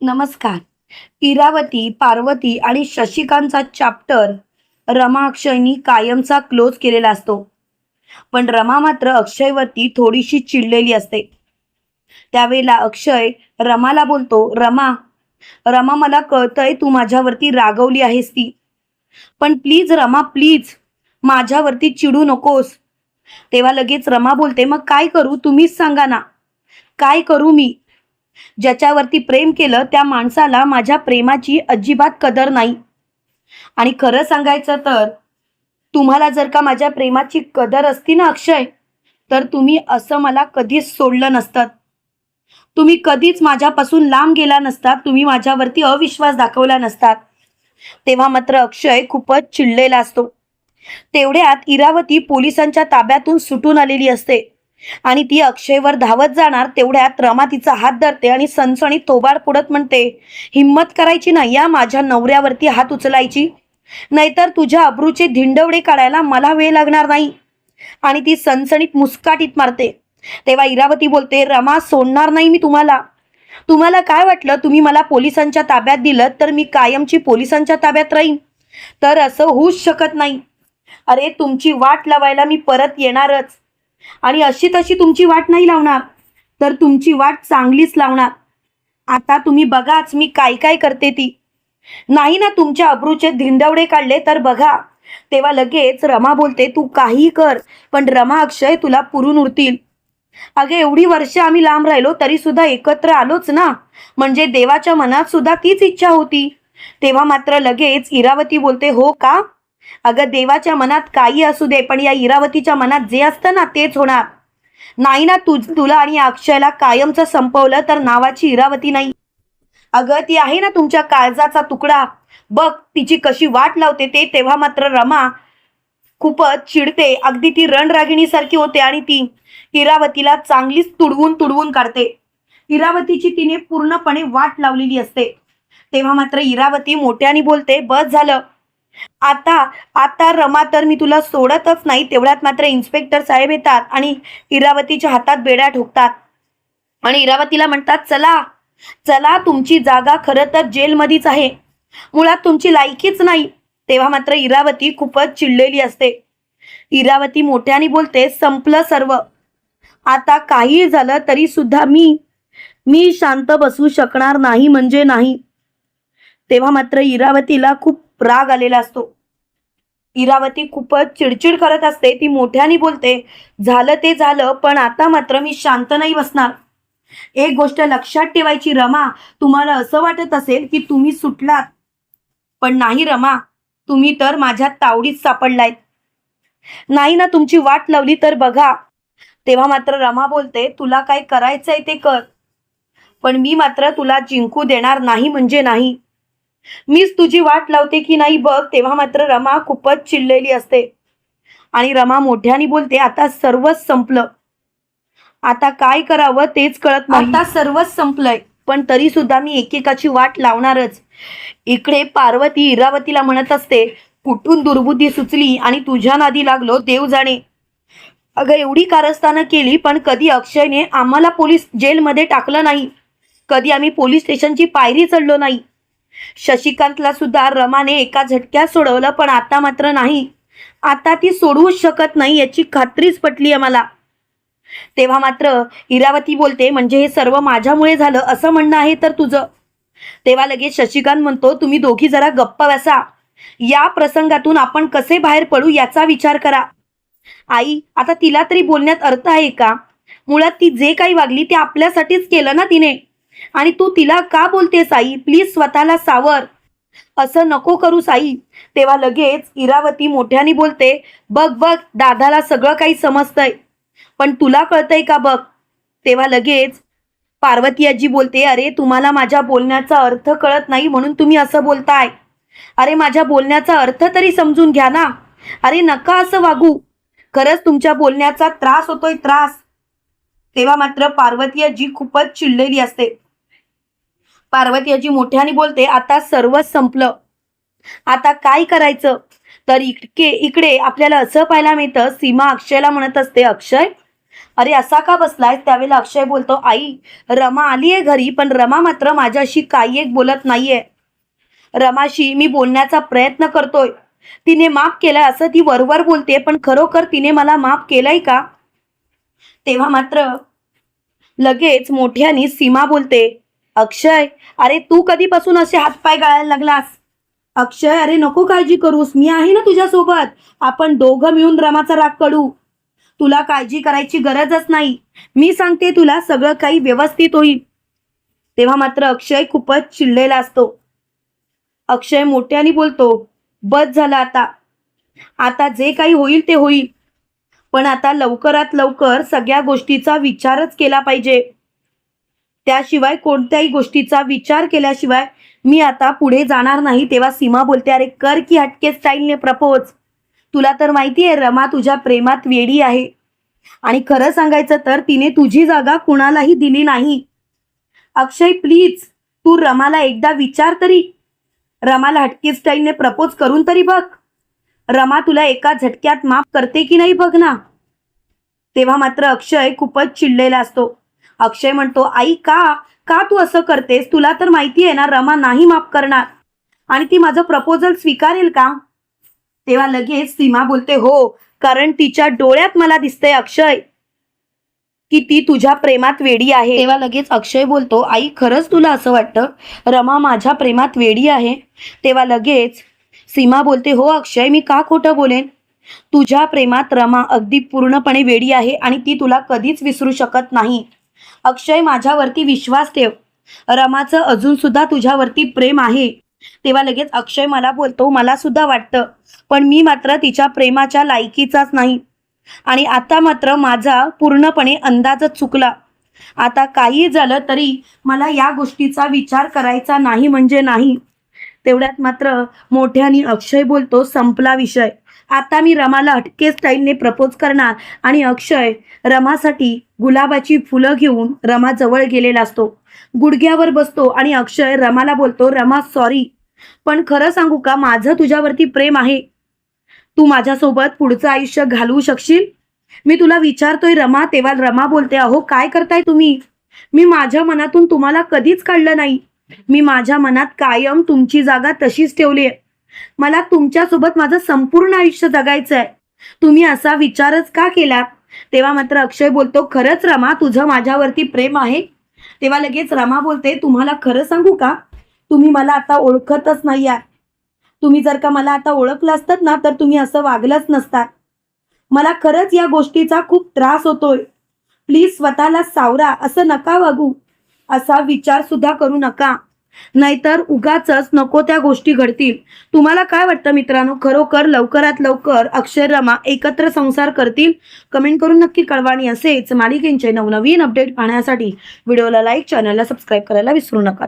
नमस्कार. इरावती पार्वती आणि शशिकांतचा चॅप्टर रमा अक्षयनी कायमचा क्लोज केलेला असतो. पण रमा मात्र अक्षयवरती थोडीशी चिडलेली असते. त्यावेळेला अक्षय रमाला बोलतो रमा रमा मला कळतंय तू माझ्यावरती रागवली आहेस ती. पण प्लीज रमा प्लीज माझ्यावरती चिडू नकोस. तेव्हा लगेच रमा बोलते मग काय करू? तुम्हीच सांगा ना. काय करू मी? ज्याच्यावरती प्रेम केलं त्या माणसाला माझ्या प्रेमाची अजिबात कदर नाही. आणि खरं सांगायचं तर तुम्हाला जर का माझ्या प्रेमाची कदर असती ना अक्षय तर तुम्ही असं मला कधीच सोडलं नसतं. तुम्ही कधीच माझ्यापासून लांब गेला नसतात तुम्ही माझ्यावरती अविश्वास दाखवला नसतात तेव्हा मात्र अक्षय खूपच चिडलेला असतो. तेवढ्यात इरावती पोलिसांच्या ताब्यातून सुटून आलेली असते. आणि ती अक्षयवर धावत जाणार तेवढ्यात रमा तिचा हात धरते आणि सणसणीत थोबाड पुढत म्हणते हिम्मत करायची नाही या माझ्या नवऱ्यावरती हात उचलायची. नाहीतर तुझ्या अब्रूचे धिंडवडे काढायला मला वेळ लागणार नाही. आणि ती सणसणीत मुस्काटीत मारते. तेव्हा इरावती बोलते रमा सोडणार नाही मी तुम्हाला. तुम्हाला काय वाटलं? तुम्ही मला पोलिसांच्या ताब्यात दिलं तर मी कायमची पोलिसांच्या ताब्यात राहीन. तर असं होऊच शकत नाही. अरे तुमची वाट लावायला मी परत येणारच. आणि अशी तशी तुमची वाट नाही लावणार. तर तुमची वाट चांगलीच लावणार. आता तुम्ही बघाच मी काय काय करते ती. नाही ना तुमच्या अब्रूचे धिंडवडे काढले तर बघा. तेव्हा लगेच रमा बोलते तू काही कर पण रमा अक्षय तुला पुरून उरतील. अगे एवढी वर्ष आम्ही लांब राहिलो तरी सुद्धा एकत्र आलोच ना. म्हणजे देवाच्या मनात सुद्धा तीच इच्छा होती. तेव्हा मात्र लगेच इरावती बोलते हो का? अगं देवाच्या मनात काही असू दे पण या इरावतीच्या मनात जे असतं ना तेच होणार. नाही ना तुझ तुला आणि अक्षयला कायमचं संपवलं तर नावाची इरावती नाही. अगं ती आहे ना तुमच्या काळजाचा तुकडा. बघ तिची कशी वाट लावते ते तेव्हा मात्र रमा खूपच चिडते. अगदी ती रणरागिणीसारखी होते आणि ती इरावतीला चांगलीच तुडवून तुडवून काढते. इरावतीची तिने पूर्णपणे वाट लावलेली असते. तेव्हा मात्र इरावती मोठ्याने बोलते बस झालं. आता आता रमा तर मी तुला सोडतच नाही तेवढ्यात मात्र इन्स्पेक्टर साहेब येतात आणि इरावतीच्या हातात बेड्या ठोकतात. आणि इरावतीला म्हणतात चला चला तुमची जागा खरं तर जेलमध्येच आहे. मुळात तुमची लायकीच नाही. तेव्हा मात्र इरावती खूपच चिडलेली असते. इरावती मोठ्याने बोलते संपलं सर्व. आता काही झालं तरी सुद्धा मी मी शांत बसू शकणार नाही म्हणजे नाही. तेव्हा मात्र इरावतीला खूप राग आलेला असतो. इरावती खूपच चिडचिड करत असते. ती मोठ्याने बोलते झालं ते झालं पण आता मात्र मी शांत नाही बसणार. एक गोष्ट लक्षात ठेवायची रमा तुम्हाला असं वाटत असेल की तुम्ही सुटलात. पण नाही रमा तुम्ही तर माझ्या तावडीत सापडलायत. नाही ना तुमची वाट लावली तर बघा. तेव्हा मात्र रमा बोलते तुला काय करायचंय ते कर. पण मी मात्र तुला जिंकू देणार नाही म्हणजे नाही. मीच तुझी वाट लावते की नाही बघ तेव्हा मात्र रमा खूपच चिडलेली असते. आणि रमा मोठ्याने बोलते आता सर्वच संपलं. आता काय करावं तेच कळत नाही. आता सर्वच संपलंय. पण तरी सुद्धा मी एकेकाची वाट लावणारच. इकडे पार्वती इरावतीला म्हणत असते कुठून दुर्बुद्धी सुचली आणि तुझ्या नादी लागलो देव जाणे. अगं एवढी कारस्थानं केली पण कधी अक्षयने आम्हाला पोलीस जेलमध्ये टाकलं नाही. कधी आम्ही पोलीस स्टेशनची पायरी चढलो नाही. शशिकांतला सुद्धा रमाने एका झटक्यात सोडवलं पण आता मात्र नाही. आता ती सोडवूच शकत नाही याची खात्रीच पटली आहे मला. तेव्हा मात्र इरावती बोलते म्हणजे हे सर्व माझ्यामुळे झालं असं म्हणणं आहे तर तुझं. तेव्हा लगेच शशिकांत म्हणतो तुम्ही दोघी जरा गप्प बसा. या प्रसंगातून आपण कसे बाहेर पडू याचा विचार करा. आई आता तिला तरी बोलण्यात अर्थ आहे का? मुळात ती जे काही वागली ते आपल्यासाठीच केलं ना तिने? आणि तू तिला का बोलते साई प्लीज स्वतःला सावर. असं नको करू साई तेव्हा लगेच इरावती मोठ्याने बोलते बघ बघ दादाला सगळं काही समजतंय. पण तुला कळतंय का बघ? तेव्हा लगेच पार्वती आजी बोलते अरे तुम्हाला माझ्या बोलण्याचा अर्थ कळत नाही म्हणून तुम्ही असं बोलताय. अरे माझ्या बोलण्याचा अर्थ तरी समजून घ्या ना. अरे नका असं वागू. खरंच तुमच्या बोलण्याचा त्रास होतोय त्रास. तेव्हा मात्र पार्वती आजी खूपच चिडलेली असते. पार्वती आजी मोठ्याने बोलते आता सर्वच संपलं. आता काय करायचं? तर इकडे इकडे आपल्याला असं पाहायला मिळतं सीमा अक्षयला म्हणत असते अक्षय अरे असा का बसलाय त्यावेळेला अक्षय बोलतो आई रमा आली आहे घरी पण रमा मात्र माझ्याशी काही एक बोलत नाहीये. रमाशी मी बोलण्याचा प्रयत्न करतोय. तिने माफ केलाय असं ती वरवर बोलते पण खरोखर तिने मला माफ केलाय का? तेव्हा मात्र लगेच मोठ्यानी सीमा बोलते अक्षय अरे तू कधीपासून असे हातपाय गाळायला लागलास? अक्षय अरे नको काळजी करूस मी आहे ना तुझ्यासोबत. आपण दोघं मिळून रमाचा राग काढू तुला काळजी करायची गरजच नाही. मी सांगते तुला सगळं काही व्यवस्थित होईल. तेव्हा मात्र अक्षय खूपच चिडलेला असतो. अक्षय मोठ्याने बोलतो बस झालं आता. आता जे काही होईल ते होईल. पण आता लवकरात लवकर सगळ्या गोष्टीचा विचारच केला पाहिजे. त्याशिवाय कोणत्याही गोष्टीचा विचार केल्याशिवाय मी आता पुढे जाणार नाही. तेव्हा सीमा बोलते अरे कर की हटके स्टाईलने प्रपोज तुला तर माहिती आहे रमा तुझ्या प्रेमात वेडी आहे. आणि खरं सांगायचं तर तिने तुझी जागा कुणालाही दिली नाही. अक्षय प्लीज तू रमाला एकदा विचार तरी. रमाला हटके स्टाईलने प्रपोज करून तरी बघ. रमा तुला एका झटक्यात माफ करते की नाही बघ ना. तेव्हा मात्र अक्षय खूपच चिडलेला असतो. अक्षय म्हणतो आई का? का तू असं करतेस? तुला तर माहिती आहे ना रमा नाही माफ करणार. आणि ती माझं प्रपोजल स्वीकारेल का? तेव्हा लगेच सीमा बोलते हो कारण तिच्या डोळ्यात मला दिसतंय अक्षय की ती तुझ्या प्रेमात वेडी आहे. तेव्हा लगेच अक्षय बोलतो आई खरंच तुला असं वाटतं? रमा माझ्या प्रेमात वेडी आहे? तेव्हा लगेच सीमा बोलते हो अक्षय मी का खोटं बोलेन? तुझ्या प्रेमात रमा अगदी पूर्णपणे वेडी आहे आणि ती तुला कधीच विसरू शकत नाही. अक्षय माझ्यावरती विश्वास ठेव. रमाचं अजून सुद्धा तुझ्यावरती प्रेम आहे. तेव्हा लगेच अक्षय मला बोलतो मला सुद्धा वाटतं पण मी मात्र तिच्या प्रेमाच्या लायकीचाच नाही. आणि आता मात्र माझा पूर्णपणे अंदाजच चुकला. आता काही झालं तरी मला या गोष्टीचा विचार करायचा नाही म्हणजे नाही. तेवढ्यात मात्र मोठ्याने अक्षय बोलतो संपला विषय. आता मी रमाला हटके स्टाईलने प्रपोज करणार. आणि अक्षय रमासाठी गुलाबाची फुलं घेऊन रमा जवळ गेलेला असतो. गुडघ्यावर बसतो आणि अक्षय रमाला बोलतो रमा सॉरी पण खरं सांगू का? माझं तुझ्यावरती प्रेम आहे. तू माझ्यासोबत पुढचं आयुष्य घालवू शकशील? मी तुला विचारतोय रमा तेव्हा रमा बोलते अहो काय करताय तुम्ही? मी माझ्या मनातून तुम्हाला कधीच काढलं नाही. मी माझ्या मनात कायम तुमची जागा तशीच ठेवली आहे. मला तुमच्यासोबत माझं संपूर्ण आयुष्य जगायचं आहे तुम्ही असा विचारच का केलात तेव्हा मात्र अक्षय बोलतो खरंच रमा तुझं माझ्यावरती प्रेम आहे. तेव्हा लगेच रमा बोलते तुम्हाला खरं सांगू का? तुम्ही मला आता ओळखतच नाही आहात तुम्ही जर का मला आता ओळखलं असतात ना तर तुम्ही असं वागलंच नसतात. मला खरंच या गोष्टीचा खूप त्रास होतोय. प्लीज स्वतःला सावरा असं नका वागू. असा विचार सुद्धा करू नका. नाहीतर उगाच नको त्या गोष्टी घडतील. तुम्हाला काय वाटतं मित्रांनो? खरोखर लवकरात लवकर अक्षररमा एकत्र संसार करतील? कमेंट करून नक्की कळवा आणि असेच मालिकेंचे नवनवीन अपडेट पाहण्यासाठी व्हिडिओला लाईक चॅनलला सबस्क्राईब करायला विसरू नका.